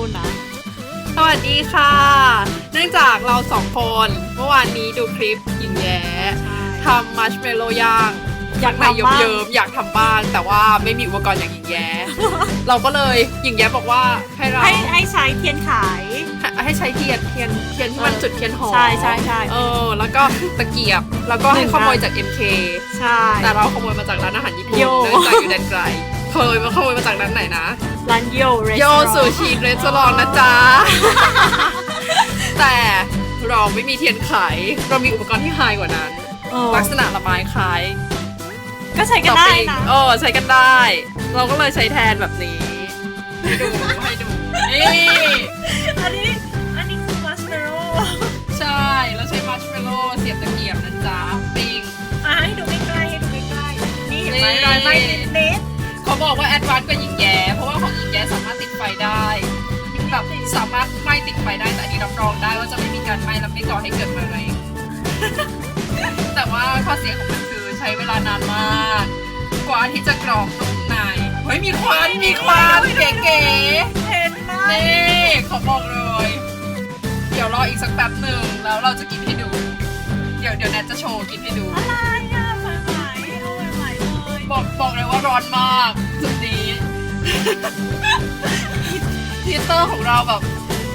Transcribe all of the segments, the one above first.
พูดนะ สวัสดีค่ะ เนื่องจากเราสองคนเมื่อวานนี้ดูคลิปหญิงแย้ทำมัชเมลโล่ย่างอยากข้งในทำบ้างเยิ้มๆอยากทำบ้างแต่ว่าไม่มีอุปกรณ์อย่างหญิงแย้ เราก็เลยหญิงแย้บอกว่าให้เราให้ให้ใช้เทียนขาย ให้ให้ใช้เทียนเทียนเทียนที่มันเออจุดเทียนหอมใช่ใช่ใช่เออ แล้วก็ตะเกียบแล้วก็ให้หนึ่งขโมยอันจาก MK ใช่แต่เราขโมยมาจากร้านอาหารญี่ปุ่นโยเนื่องจากอยู่แดนไกลเคยมาขโมยมาจากร้านไหนนะ ร้านโยเรสโยซูชิเรสอร์ทนะจ๊ะ แต่เราไม่มีเทียนไข เรามีอุปกรณ์ที่ไฮกว่านั้น ลักษณะละไม้คล้ายก็ใช้กันได้ต่อปนะเออใช้กันได้ เราก็เลยใช้แทนแบบนี้ ให้ดู ให้ดู นี่ อันนี้ อันนี้คือมัสเมโร่ใช่ เราใช้มัชเมลโล่เสียบตะเกียบนะจ๊ะปิ้งอะให้ดูใกล้ๆให้ดูใกล้ๆนี่เห็นไหมนี่รอยไหม้เน็ตเขาบอกว่าแอดวานซ์กว่าหญิงแย้ ไฟได้แบบสามารถไหม้ติดไฟได้แต่อันนี้รับรองได้ว่าจะไม่มีการไหม้และไม่ก่อให้เกิดมะเร็งแต่ว่าข้อเสียของมันคือใช้เวลานานมาก กว่าที่จะกรอบนุ่มในเฮ้ยมีควันมีควันเก๋เห็นไหมๆนี่ขอบอกเลย เดี๋ยวรออีกสักแป๊บหนึ่งแล้วเราจะกินให้ดู เดี๋ยวเดี๋ยวแนทจะโชว์กินให้ดู อะไรอะใหม่ๆเอาใหม่ๆเลยบอกบอกเลยว่าร้อนมากจุดนี้ ฮีเตอร์ของเราแบบ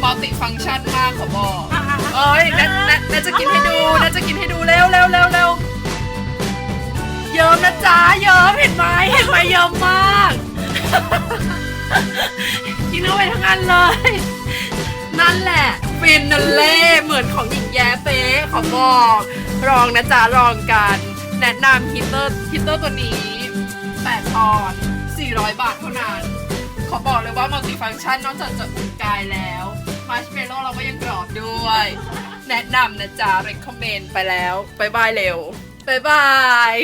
มัลติฟังก์ชันมากขอบอกอะเอ้ยแนทแนทแนทจะกินให้ดูแนทจะกินให้ดูเร็วเร็วเร็วเร็วเยิ้มนะจ๊ะเยิ้มเห็นไหมเห็นไหมเยิ้มมาก กินเข้าไปทั้งอันเลย นั่นแหละฟินนัลเล่เหมือนของหญิงแย้เป๊ะขอบอกลองนะจ๊ะลองกัน แนะนำฮีเตอร์ฮีเตอร์ตัวนี้8ปอนด์400 บาทเท่านั้น มีฟังก์ชันนอกจากจะอุ่นกายแล้วมาร์ชเมลโล่เราก็ยังกรอบด้วย แนะนำนะจ๊ะ recommend ไปแล้วบายบายเร็วบายบาย